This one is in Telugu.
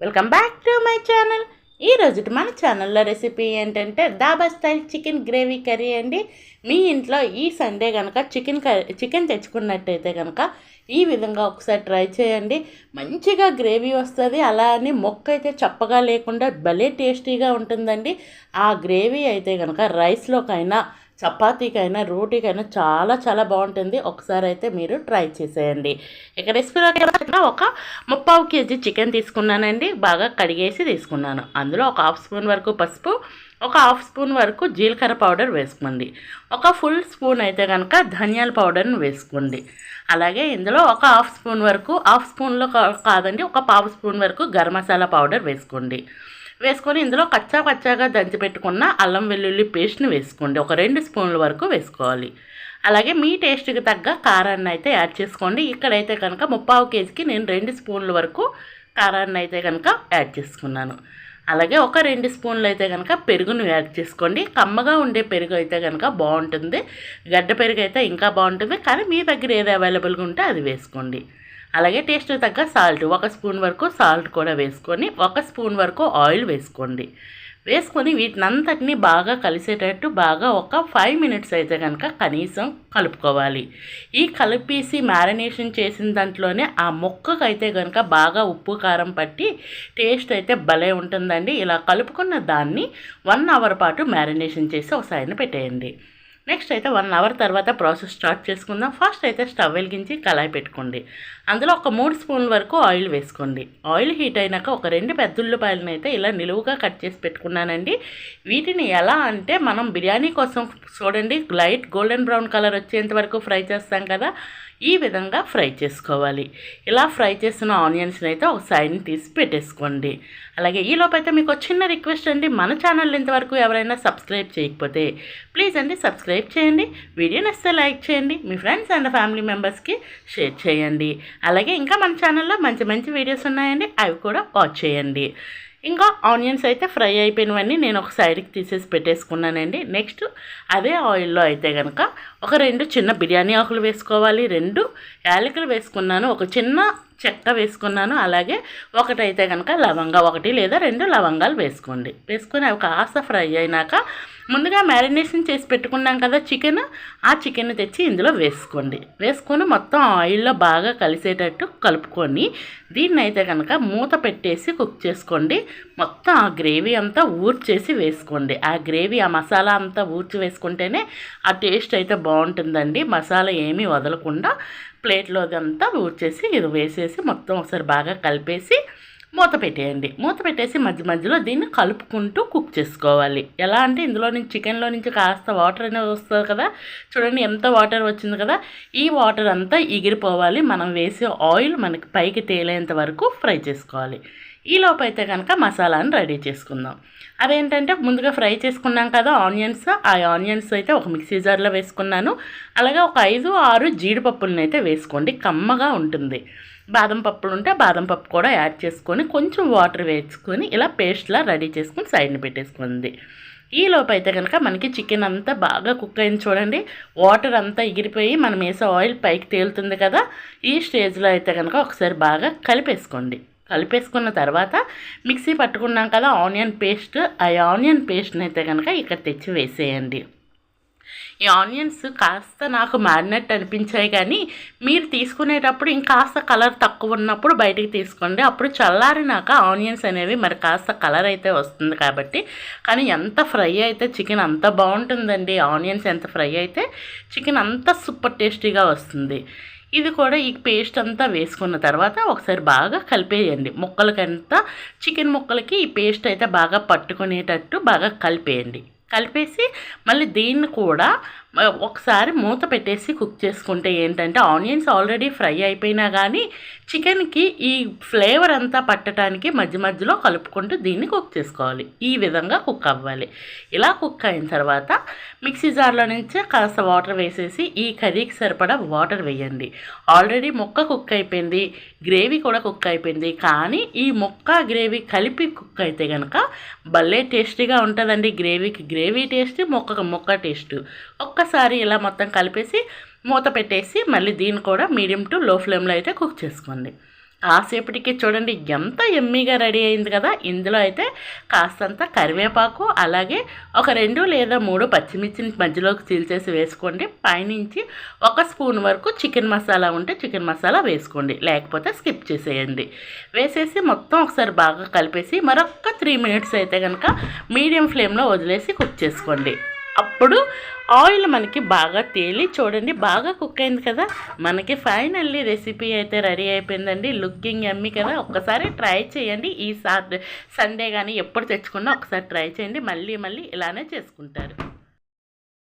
Welcome back to my channel ఈ రోజు మన ఛానల్లో రెసిపీ ఏంటంటే dhaba style chicken gravy curry అండి. మీ ఇంట్లో ఈ సండే కనుక చికెన్ కర్రీ చికెన్ తెచ్చుకున్నట్టయితే కనుక ఈ విధంగా ఒకసారి ట్రై చేయండి. మంచిగా గ్రేవీ వస్తుంది. అలా అని మొక్క అయితే చప్పగా లేకుండా భలే టేస్టీగా ఉంటుందండి. ఆ గ్రేవీ అయితే కనుక రైస్లోకైనా చపాతీకైనా రోటీకైనా చాలా చాలా బాగుంటుంది. ఒకసారి అయితే మీరు ట్రై చేసేయండి. ఇక రెసిపీలో ఒక ముప్పావు కేజీ చికెన్ తీసుకున్నానండి. బాగా కడిగేసి తీసుకున్నాను. అందులో ఒక హాఫ్ స్పూన్ వరకు పసుపు ఒక హాఫ్ స్పూన్ వరకు జీలకర్ర పౌడర్ వేసుకోండి. ఒక ఫుల్ స్పూన్ అయితే కనుక ధనియాల పౌడర్ని వేసుకోండి. అలాగే ఇందులో ఒక హాఫ్ స్పూన్ వరకు హాఫ్ స్పూన్లో కాదండి ఒక పావు స్పూన్ వరకు గరం మసాలా పౌడర్ వేసుకోండి. వేసుకొని ఇందులో కచ్చా కచ్చాగా దంచి పెట్టుకున్న అల్లం వెల్లుల్లి పేస్ట్ని వేసుకోండి. ఒక రెండు స్పూన్ల వరకు వేసుకోవాలి. అలాగే మీ టేస్ట్కి తగ్గ కారాన్ని అయితే యాడ్ చేసుకోండి. ఇక్కడైతే కనుక ముప్పావు కేజీకి నేను రెండు స్పూన్ల వరకు కారాన్ని అయితే కనుక యాడ్ చేసుకున్నాను. అలాగే ఒక రెండు స్పూన్లు అయితే కనుక పెరుగును యాడ్ చేసుకోండి. కమ్మగా ఉండే పెరుగు అయితే కనుక బాగుంటుంది. గడ్డ పెరుగు అయితే ఇంకా బాగుంటుంది. కానీ మీ దగ్గర ఏది అవైలబుల్గా ఉంటే అది వేసుకోండి. అలాగే టేస్ట్ తగ్గ సాల్ట్ ఒక స్పూన్ వరకు సాల్ట్ కూడా వేసుకొని ఒక స్పూన్ వరకు ఆయిల్ వేసుకోండి. వేసుకొని వీటిని బాగా కలిసేటట్టు బాగా ఒక ఫైవ్ మినిట్స్ అయితే కనుక కనీసం కలుపుకోవాలి. ఈ కలిపేసి మ్యారినేషన్ చేసిన దాంట్లోనే ఆ మొక్కకు అయితే కనుక బాగా ఉప్పు కారం పట్టి టేస్ట్ అయితే భలే ఉంటుందండి. ఇలా కలుపుకున్న దాన్ని వన్ అవర్ పాటు మ్యారినేషన్ చేసి ఒక సైడ్న పెట్టేయండి. నెక్స్ట్ అయితే వన్ అవర్ తర్వాత ప్రాసెస్ స్టార్ట్ చేసుకుందాం. ఫస్ట్ అయితే స్టవ్ వెలిగించి కళాయి పెట్టుకోండి. అందులో ఒక మూడు స్పూన్ల వరకు ఆయిల్ వేసుకోండి. ఆయిల్ హీట్ అయినాక ఒక రెండు పెద్దుల్లిపాయలను అయితే ఇలా నిలువుగా కట్ చేసి పెట్టుకున్నానండి. వీటిని ఎలా అంటే మనం బిర్యానీ కోసం చూడండి లైట్ గోల్డెన్ బ్రౌన్ కలర్ వచ్చేంత వరకు ఫ్రై చేస్తాం కదా ఈ విధంగా ఫ్రై చేసుకోవాలి. ఇలా ఫ్రై చేసిన ఆనియన్స్ని అయితే ఒక సైడ్ని తీసి పెట్టేసుకోండి. అలాగే ఈ మీకు చిన్న రిక్వెస్ట్ అండి మన ఛానల్ ఇంతవరకు ఎవరైనా సబ్స్క్రైబ్ చేయకపోతే ప్లీజ్ అండి సబ్స్క్రైబ్ చేయండి వీడియో నచ్చితే లైక్ చేయండి మీ ఫ్రెండ్స్ అండ్ ఫ్యామిలీ మెంబర్స్కి షేర్ చేయండి. అలాగే ఇంకా మన ఛానల్లో మంచి మంచి వీడియోస్ ఉన్నాయండి అవి కూడా వాచ్ చేయండి. ఇంకా ఆనియన్స్ అయితే ఫ్రై అయిపోయినవన్నీ నేను ఒక సైడ్కి తీసేసి పెట్టేసుకున్నానండి. నెక్స్ట్ అదే ఆయిల్లో అయితే కనుక ఒక రెండు చిన్న బిర్యానీ ఆకులు వేసుకోవాలి రెండు యాలకులు వేసుకున్నాను ఒక చిన్న చెక్క వేసుకున్నాను. అలాగే ఒకటైతే కనుక లవంగా ఒకటి లేదా రెండు లవంగాలు వేసుకోండి. వేసుకొని అవి కాస్త ఫ్రై అయినాక ముందుగా మ్యారినేషన్ చేసి పెట్టుకున్నాం కదా చికెన్ ఆ చికెన్ తెచ్చి ఇందులో వేసుకోండి. వేసుకొని మొత్తం ఆయిల్లో బాగా కలిసేటట్టు కలుపుకొని దీన్ని అయితే కనుక మూత పెట్టేసి కుక్ చేసుకోండి. మొత్తం ఆ గ్రేవీ అంతా ఊర్చేసి వేసుకోండి. ఆ గ్రేవీ ఆ మసాలా అంతా ఊర్చి వేసుకుంటేనే ఆ టేస్ట్ అయితే బాగుంటుందండి. మసాలా ఏమీ వదలకుండా ప్లేట్లో అదంతా ఊర్చేసి ఇది వేసేసి మొత్తం ఒకసారి బాగా కలిపేసి మూత పెట్టేయండి. మూత పెట్టేసి మధ్య మధ్యలో దీన్ని కలుపుకుంటూ కుక్ చేసుకోవాలి. ఎలా అంటే ఇందులో నుంచి చికెన్లో నుంచి కాస్త వాటర్ అనేది వస్తుంది కదా? చూడండి ఎంత వాటర్ వచ్చింది కదా? ఈ వాటర్ అంతా ఎగిరిపోవాలి. మనం వేసే ఆయిల్ మనకి పైకి తేలేంత వరకు ఫ్రై చేసుకోవాలి. ఈ లోపు అయితే కనుక మసాలాను రెడీ చేసుకుందాం. అదేంటంటే ముందుగా ఫ్రై చేసుకున్నాం కదా ఆనియన్స్. ఆ ఆనియన్స్ అయితే ఒక మిక్సీ జార్లో వేసుకున్నాను. అలాగే ఒక ఐదు ఆరు జీడిపప్పులను అయితే వేసుకోండి. కమ్మగా ఉంటుంది. బాదం పప్పులు ఉంటే బాదం పప్పు కూడా యాడ్ చేసుకొని కొంచెం వాటర్ వేసుకొని ఇలా పేస్ట్లా రెడీ చేసుకుని సైడ్ని పెట్టేసుకుంది ఈ లోపు అయితే కనుక మనకి చికెన్ అంతా బాగా కుక్ అయింది చూడండి. వాటర్ అంతా ఎగిరిపోయి మనం వేసే ఆయిల్ పైకి తేలుతుంది కదా. ఈ స్టేజ్లో అయితే కనుక ఒకసారి బాగా కలిపేసుకోండి. కలిపేసుకున్న తర్వాత మిక్సీ పట్టుకున్నాం కదా ఆనియన్ పేస్ట్. ఆ ఆనియన్ పేస్ట్ని అయితే కనుక ఇక్కడ తెచ్చి వేసేయండి. ఈ ఆనియన్స్ కాస్త నాకు మ్యారినేట్ అనిపించాయి కానీ మీరు తీసుకునేటప్పుడు ఇంకాస్త కలర్ తక్కువ ఉన్నప్పుడు బయటికి తీసుకోండి. అప్పుడు చల్లారినాక ఆనియన్స్ అనేవి మరి కాస్త కలర్ అయితే వస్తుంది కాబట్టి. కానీ ఎంత ఫ్రై అయితే చికెన్ అంత బాగుంటుందండి. ఆనియన్స్ ఎంత ఫ్రై అయితే చికెన్ అంత సూపర్ టేస్టీగా వస్తుంది. ఇది కూడా ఈ పేస్ట్ అంతా వేసుకున్న తర్వాత ఒకసారి బాగా కలిపేయండి. ముక్కలకంతా చికెన్ ముక్కలకి ఈ పేస్ట్ అయితే బాగా పట్టుకునేటట్టు బాగా కలిపేయండి. కలిపేసి మళ్ళీ దీన్ని కూడా ఒకసారి మూత పెట్టేసి కుక్ చేసుకుంటే ఏంటంటే ఆనియన్స్ ఆల్రెడీ ఫ్రై అయిపోయినా కానీ చికెన్కి ఈ ఫ్లేవర్ అంతా పట్టడానికి మధ్య మధ్యలో కలుపుకుంటూ దీన్ని కుక్ చేసుకోవాలి. ఈ విధంగా కుక్ అవ్వాలి. ఇలా కుక్ అయిన తర్వాత మిక్సీ జార్లో నుంచి కాస్త వాటర్ వేసేసి ఈ కర్రీకి సరిపడా వాటర్ వేయండి. ఆల్రెడీ మొక్క కుక్ అయిపోయింది గ్రేవీ కూడా కుక్ అయిపోయింది. కానీ ఈ మొక్క గ్రేవీ కలిపి కుక్ అయితే కనుక భలే టేస్టీగా ఉంటుందండి గ్రేవీకి. గ్రేవీ టేస్ట్ మొక్కకు మొక్క టేస్ట్. ఒక్కసారి ఇలా మొత్తం కలిపేసి మూత పెట్టేసి మళ్ళీ దీన్ని కూడా మీడియం టు లో ఫ్లేమ్లో అయితే కుక్ చేసుకోండి. కాసేపటికి చూడండి ఎంత ఎమ్మీగా రెడీ అయింది కదా! ఇందులో అయితే కాస్తంత కరివేపాకు అలాగే ఒక రెండు లేదా మూడు పచ్చిమిర్చిని మధ్యలోకి చీల్చేసి వేసుకోండి. పైనుంచి ఒక స్పూన్ వరకు చికెన్ మసాలా ఉంటే చికెన్ మసాలా వేసుకోండి. లేకపోతే స్కిప్ చేసేయండి. వేసేసి మొత్తం ఒకసారి బాగా కలిపేసి మరొక త్రీ మినిట్స్ అయితే కనుక మీడియం ఫ్లేమ్లో వదిలేసి కుక్ చేసుకోండి. అప్పుడు ఆయిల్ మనకి బాగా తేలి చూడండి బాగా కుక్ అయింది కదా. మనకి ఫైనల్లీ రెసిపీ అయితే రెడీ అయిపోయిందండి. లుకింగ్ ఎమ్మి కదా. ఒక్కసారి ట్రై చేయండి. ఈ సాట్ సండే కానీ ఎప్పుడు తెచ్చుకున్నా ఒకసారి ట్రై చేయండి. మళ్ళీ మళ్ళీ ఇలానే చేసుకుంటారు.